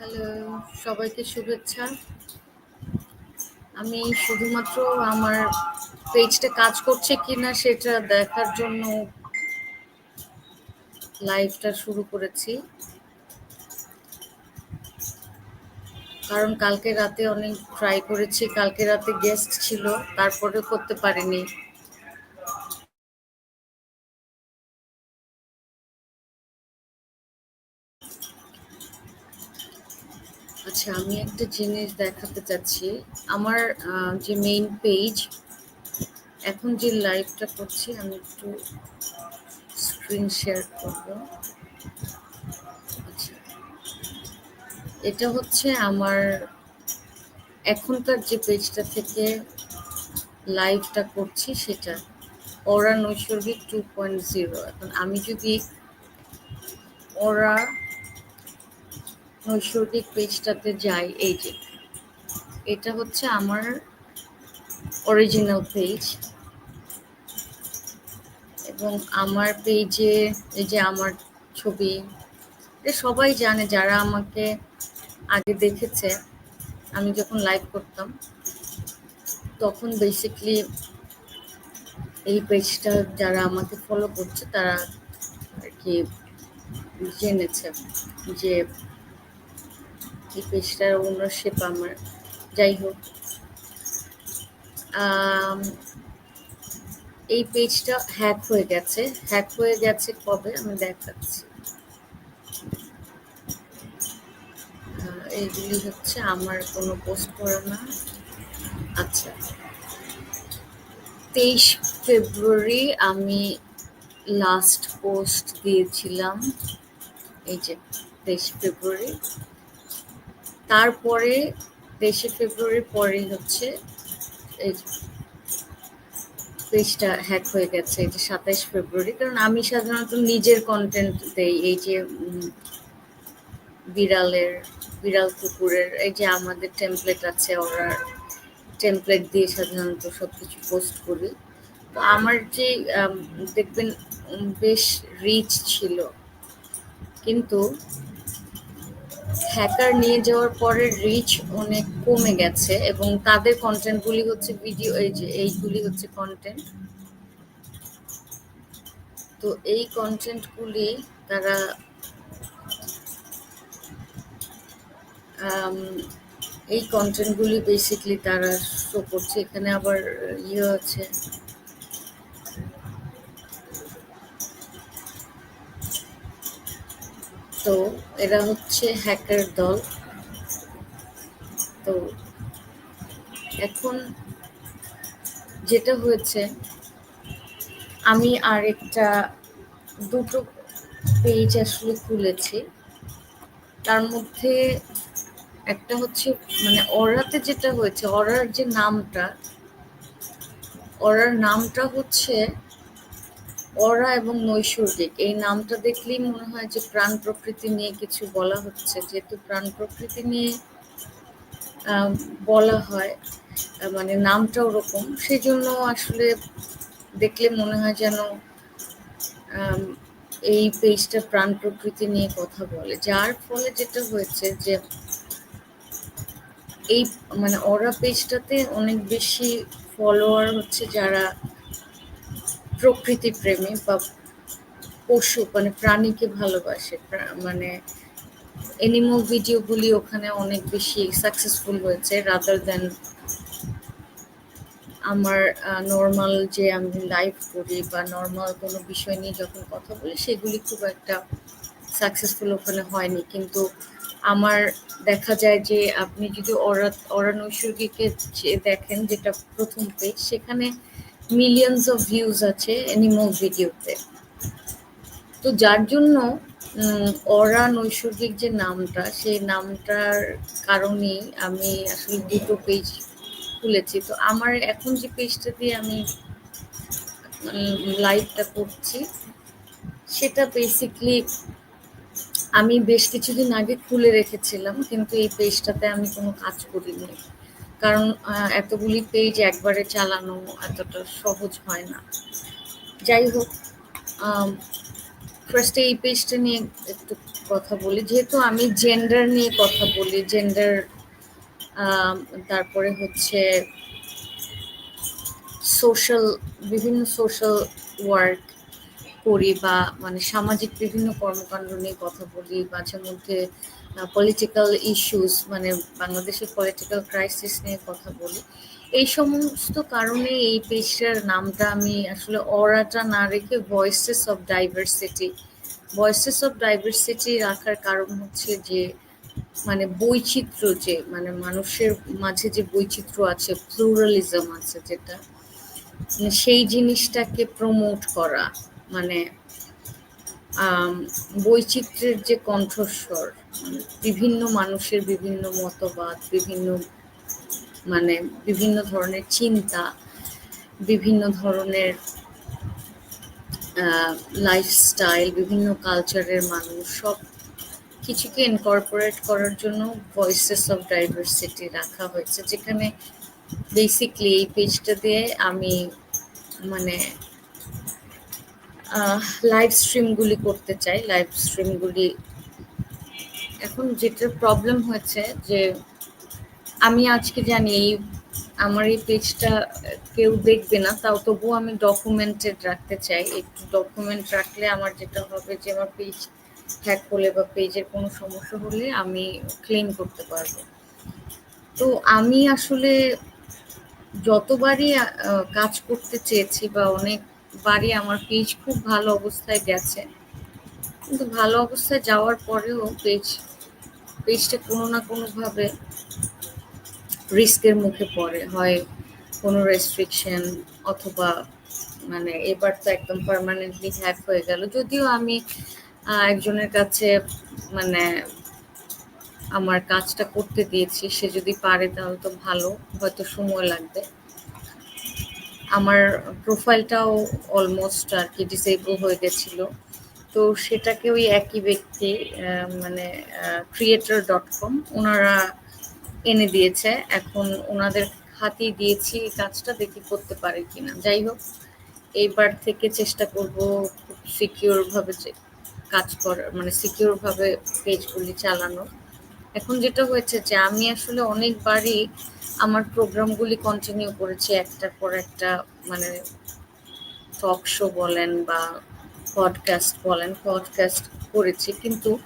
Hello, সবাইকে শুভেচ্ছা। আমি শুধুমাত্র আমার পেজটা কাজ করছে কিনা সেটা দেখার জন্য লাইভটা শুরু করেছি। কারণ কালকে রাতে অনেক ট্রাই করেছি, কালকে রাতে গেস্ট ছিল তারপরে করতে পারিনি। আচ্ছা আমি একটা জিনিস দেখাতে চাচ্ছি। আমার যে মেইন পেজ এখন যে লাইভটা করছি, আমি একটু স্ক্রিন শেয়ার করব। আচ্ছা এটা হচ্ছে আমার এখনকার যে পেজটা থেকে লাইভটা করছি, সেটা ওরা নৈসর্গিক টু পয়েন্ট জিরো এখন আমি যদি ওরা নৈসর্গিক পেজটাতে যাই, এই যে। এটা হচ্ছে আমার অরিজিনাল পেজ এবং আমার পেজে এই যে আমার ছবি সবাই জানে যারা আমাকে আগে দেখেছে। আমি যখন লাইভ করতাম, তখন বেসিকলি এই পেজটা যারা আমাকে ফলো করছে, তারা আর কি জেনেছে যে এই পেজটার ওনারশিপ আমার? যাই হোক এই পেজটা হ্যাক হয়ে গেছে। হ্যাক হয়ে গেছে কবে? আমি দেখাচ্ছি। এইগুলি হচ্ছে আমার কোনো পোস্ট করা না। আচ্ছা তেইশ ফেব্রুয়ারি আমি লাস্ট পোস্ট দিয়েছিলাম। এই যে তেইশ ফেব্রুয়ারি। তারপরে তেইশে ফেব্রুয়ারির পরেই হচ্ছে এই পেজটা হ্যাক হয়ে গেছে, এই যে সাতাইশ ফেব্রুয়ারি। কারণ আমি সাধারণত নিজের কন্টেন্ট দেই, এই যে বিড়ালের, বিড়াল কুকুরের, এই যে আমাদের টেমপ্লেট আছে, ওরা টেমপ্লেট দিয়ে সাধারণত সব কিছু পোস্ট করি। তো আমার যে দেখবেন বেশ রিচ ছিল। কিন্তু হ্যাকার নিয়ে যাওয়ার পরে রিচ অনেক কমে গেছে এবং তাদের কন্টেন্টগুলি হচ্ছে ভিডিও এই যে এইগুলি হচ্ছে কন্টেন্ট তো এই কন্টেন্টগুলি তারা এই কন্টেন্টগুলি বেসিকলি তারা শো করছে। এখানে আবার ইয়ে আছে। এরা হচ্ছে হ্যাকার দল। তো এখন যেটা হয়েছে, আমি আরেকটা দুটো পেজ আসলে খুলেছি। তার মধ্যে একটা হচ্ছে মানে অরাতে যেটা হয়েছে, অরার যে নামটা, অরার নামটা হচ্ছে অরা এবং নৈসর্গিক এই নামটা দেখলেই মনে হয় যে প্রাণ প্রকৃতি নিয়ে কিছু বলা হচ্ছে। যেহেতু প্রাণ প্রকৃতি নিয়ে বলা হয় মানে নামটা ওরকম। সেই জন্য আসলে দেখলে মনে হয় যেন এই পেজটা প্রাণ প্রকৃতি নিয়ে কথা বলে। যার ফলে যেটা হয়েছে যে, এই মানে অরা পেজটাতে অনেক বেশি ফলোয়ার হচ্ছে যারা প্রকৃতি প্রেমী বা পশু মানে প্রাণীকে ভালোবাসে মানে এনিমল ভিডিওগুলি ওখানে অনেক বেশি সাকসেসফুল হয়েছে রাদার দেন আমার নর্মাল যে আমি লাইভ করি বা নর্মাল কোনো বিষয় নিয়ে যখন কথা বলি, সেগুলি খুব একটা সাকসেসফুল ওখানে হয়নি। কিন্তু আমার দেখা যায় যে আপনি যদি অরা অরা নৈসর্গিকে যে দেখেন যেটা প্রথম পেজ সেখানে মিলিয়নস অফ ভিউজ আছে এনিমল ভিডিওতে তো। যার জন্য অরা নৈসর্গিক যে নামটা সেই নামটার কারণেই আমি আসলে দুটো পেজ খুলেছি। তো আমার এখন যে পেজটা দিয়ে আমি লাইভটা করছি, সেটা বেসিকলি আমি বেশ কিছুদিন আগে খুলে রেখেছিলাম, কিন্তু এই পেজটাতে আমি কোনো কাজ করিনি। কারণ এতগুলি পেজ একবারে চালানো এতটা সহজ হয় না। যাই হোক ফার্স্টে এই পেজটা নিয়ে একটু কথা বলি। যেহেতু আমি জেন্ডার নিয়ে কথা বলি জেন্ডার তারপরে হচ্ছে সোশ্যাল বিভিন্ন সোশ্যাল ওয়ার্ক করি বা মানে সামাজিক বিভিন্ন কর্মকাণ্ড নিয়ে কথা বলি, মাঝে মধ্যে পলিটিক্যাল ইস্যুস মানে বাংলাদেশের পলিটিক্যাল ক্রাইসিস নিয়ে কথা বলি। এই সমস্ত কারণে এই পেজটার নামটা আমি আসলে অরাটা না রেখে voices of diversity voices of diversity রাখার কারণ হচ্ছে যে মানে বৈচিত্র্য যে মানে মানুষের মাঝে যে বৈচিত্র্য আছে প্লুরালিজম আছে যেটা মানে সেই জিনিসটাকে প্রমোট করা। মানে বৈচিত্র্যের যে কণ্ঠস্বর, বিভিন্ন মানুষের বিভিন্ন মতবাদ, বিভিন্ন মানে বিভিন্ন ধরনের চিন্তা, বিভিন্ন ধরনের লাইফস্টাইল বিভিন্ন কালচারের মানুষ, সব কিছুকে ইনকর্পোরেট করার জন্য ভয়েসেস অফ ডাইভার্সিটি রাখা হয়েছে। যেখানে বেসিকলি এই পেজটা দিয়ে আমি মানে লাইভ স্ট্রিমগুলি করতে চাই। লাইভ স্ট্রিমগুলি এখন যেটা প্রবলেম হয়েছে যে আমি আজকে জানি এই আমার এই পেজটা কেউ দেখবে না, তাও তবুও আমি ডকুমেন্টেড রাখতে চাই। একটু ডকুমেন্ট রাখলে আমার যেটা হবে যে আমার পেজ হ্যাক হলে বা পেজের কোনো সমস্যা হলে আমি ক্লেম করতে পারব। তো আমি আসলে যতবারই কাজ করতে চেয়েছি বা অনেকবারই আমার পেজ খুব ভালো অবস্থায় গেছে। কিন্তু ভালো অবস্থায় যাওয়ার পরেও পেজ, পেজটা কোনো না কোনোভাবে রিস্কের মুখে পড়ে। হয় কোনো রেস্ট্রিকশন অথবা মানে এবার তো একদম পারমানেন্টলি হ্যাক হয়ে গেল। যদিও আমি একজনের কাছে মানে আমার কাজটা করতে দিয়েছি, সে যদি পারে তাহলে তো ভালো, হয়তো সময় লাগবে। আমার প্রোফাইলটাও অলমোস্ট আর কি ডিসেবল হয়ে গেছিল। তো সেটাকে ওই একই ব্যক্তি মানে ক্রিয়েটর ডট কম ওনারা এনে দিয়েছে। এখন ওনাদের হাতেই দিয়েছি কাজটা দেখি করতে পারে কিনা। যাই হোক, এইবার থেকে চেষ্টা করব সিকিউরভাবে কাজ করার মানে সিকিউরভাবে পেজগুলি চালানো এখন যেটা হয়েছে যে আমি আসলে অনেকবারই আমার প্রোগ্রামগুলি কন্টিনিউ করেছি, একটার পর একটা মানে টক শো বলেন বা পডকাস্ট বলেন পডকাস্ট করেছি। কিন্তু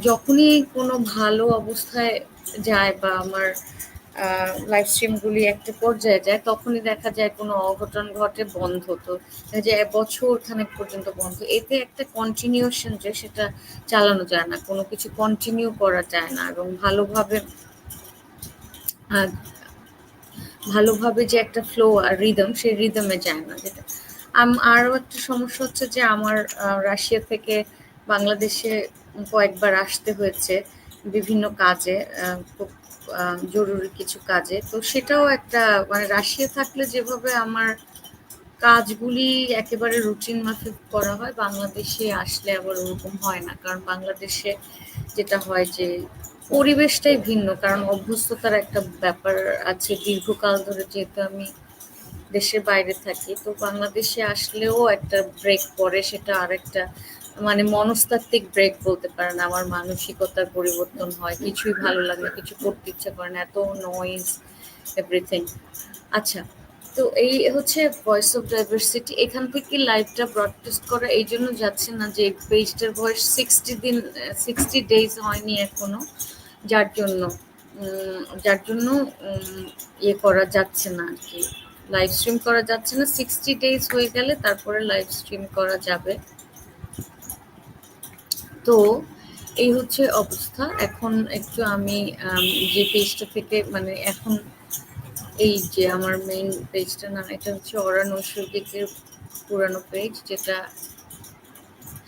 যখনই কোনো ভালো অবস্থায় যায় বা আমার লাইভ স্ট্রিমগুলি একটা পর্যায়ে যায়, তখনই দেখা যায় কোনো অঘটন ঘটে বন্ধ। তো যায় বছর খানেক পর্যন্ত বন্ধ। এতে একটা কন্টিনিউশন যে সেটা চালানো যায় না, কোনো কিছু কন্টিনিউ করা যায় না। এবং ভালোভাবে ভালোভাবে যে একটা ফ্লো আর রিদম সেই রিদমে যায় না যেটা। আরও একটা সমস্যা হচ্ছে যে আমার রাশিয়া থেকে বাংলাদেশে কয়েকবার আসতে হয়েছে বিভিন্ন কাজে খুব জরুরি কিছু কাজে। তো সেটাও একটা মানে রাশিয়া থাকলে যেভাবে আমার কাজগুলি একেবারে রুটিন মাফিক করা হয়, বাংলাদেশে আসলে আবার ওরকম হয় না। কারণ বাংলাদেশে যেটা হয় যে, পরিবেশটাই ভিন্ন। কারণ অভ্যস্ততার একটা ব্যাপার আছে। দীর্ঘকাল ধরে যেহেতু আমি দেশের বাইরে থাকি, তো বাংলাদেশে আসলেও একটা ব্রেক পড়ে, সেটা আরেকটা মানে মনস্তাত্ত্বিক ব্রেক বলতে পারেন, আমার মানসিকতার পরিবর্তন হয়, কিছুই ভালো লাগে কিছু করতে ইচ্ছা করে না, এত নয়েজ এভরিথিং আচ্ছা তো এই হচ্ছে ভয়েস অফ ডাইভার্সিটি এখান থেকে লাইভটা ব্রডকাস্ট করা, এই জন্য যাচ্ছে না যে পেজটার বয়স সিক্সটি দিন সিক্সটি ডেজ হয়নি এখনও, যার জন্য যার জন্য ইয়ে করা যাচ্ছে না আর কি। লাইভ স্ট্রিম করা যাচ্ছে না সিক্সটি ডেজ হয়ে গেলে তারপরে লাইভ স্ট্রিম করা যাবে। তো এই হচ্ছে অবস্থা। এখন একটু আমি যে পেজটা থেকে মানে এখন এই যে আমার মেইন পেজটা না, এটা হচ্ছে অরা নৈসর্গিকের পুরানো পেজ যেটা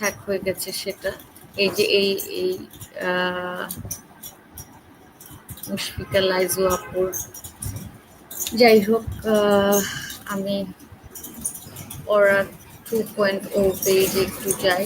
হ্যাক হয়ে গেছে সেটা। এই যে এই এই মুশফিকা, লাইজু আপুর যাই হোক আমি ওরা টু পয়েন্ট ও পেজে একটু যাই।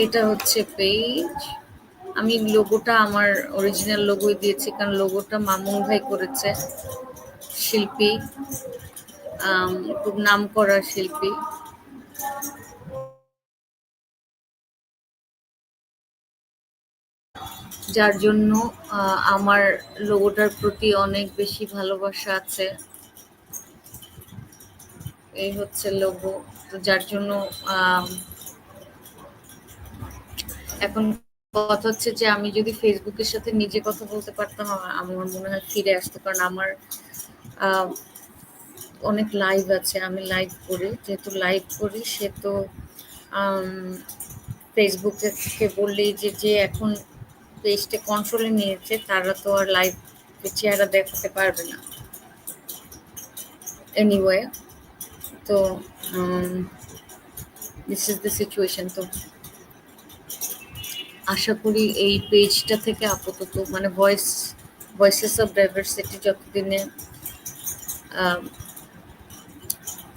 এটা হচ্ছে পেজ আমি লোগোটা আমার অরিজিনাল লোগোই দিয়েছি, কারণ লোগোটা মামুন ভাই করেছে, শিল্পী খুব নাম করা শিল্পী। যার জন্য আমার লোগোটার প্রতি অনেক বেশি ভালোবাসা আছে। এই হচ্ছে লোগো তো যার জন্য এখন কথা হচ্ছে যে আমি যদি ফেসবুকের সাথে নিজে কথা বলতে পারতাম, আমার মনে হয় ফিরে আসতো। কারণ আমার অনেক লাইভ আছে, আমি লাইভ করি। যেহেতু লাইভ করি, সে তো ফেসবুকে থেকে বললেই যে যে এখন পেজটা কন্ট্রোলে নিয়েছে, তারা তো আর লাইভ চেহারা দেখাতে পারবে না। এনিওয়ে তো দিস ইজ দ্য সিচুয়েশন তো আশা করি এই পেজটা থেকে আপাতত মানে ভয়েস ভয়েসেস অফ ডাইভার্সিটি যতদিনে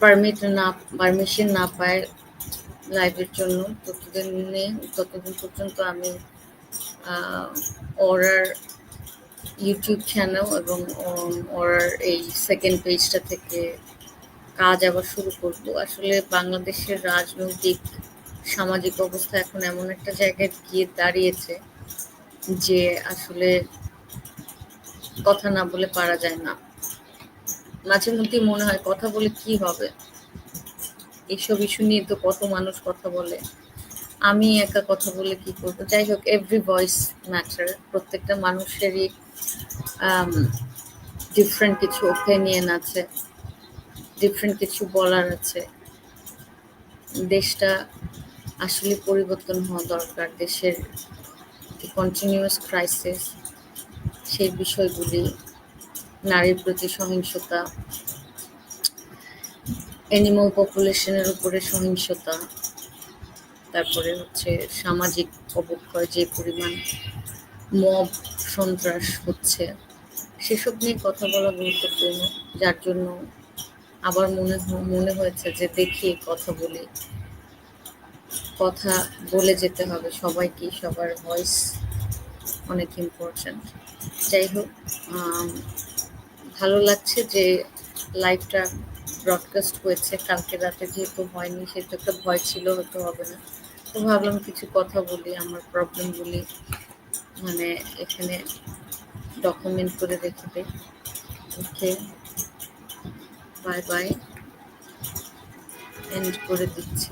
পারমিট না পারমিশন না পায় লাইভের জন্য, ততদিনে, ততদিন পর্যন্ত আমি ওরার ইউটিউব চ্যানেল এবং ওরার এই সেকেন্ড পেজটা থেকে কাজ আবার শুরু করব। আসলে বাংলাদেশের রাজনৈতিক সামাজিক অবস্থা এখন এমন একটা জায়গায় গিয়ে দাঁড়িয়েছে যে আসলে কথা না বলে পারা যায় না। মাঝে মধ্যেই মনে হয় কথা বলে কি হবে? এইসব ইস্যু নিয়ে তো কত মানুষ কথা বলে। আমি একা কথা বলে কি করব? যাই হোক এভরি ভয়েস ম্যাটার প্রত্যেকটা মানুষেরই ডিফারেন্ট কিছু ওপিনিয়ন আছে ডিফারেন্ট কিছু বলার আছে। দেশটা আসলে পরিবর্তন হওয়া দরকার দেশের কন্টিনিউয়াস ক্রাইসিস সেই বিষয়গুলি, নারীর প্রতি সহিংসতা অ্যানিমাল পপুলেশনের উপরে সহিংসতা, তারপরে হচ্ছে সামাজিক অবক্ষয় যে পরিমাণ মব সন্ত্রাস হচ্ছে, সেসব নিয়ে কথা বলা গুরুত্বপূর্ণ, যার জন্য আবার মনে মনে হয়েছে যে দেখি কথা বলি। কথা বলে যেতে হবে। সবাইকে সবার ভয়েস অনেক ইম্পর্ট্যান্ট যাই হোক ভালো লাগছে যে লাইভটা ব্রডকাস্ট হয়েছে। কালকে রাতে যেহেতু হয়নি, সেহেতু একটা ভয় ছিল, হয়তো হবে না। তো ভাবলাম কিছু কথা বলি, আমার প্রবলেমগুলি মানে এখানে ডকুমেন্ট করে রেখে দিই। ওকে বাই বাই এন্ড করে দিচ্ছি।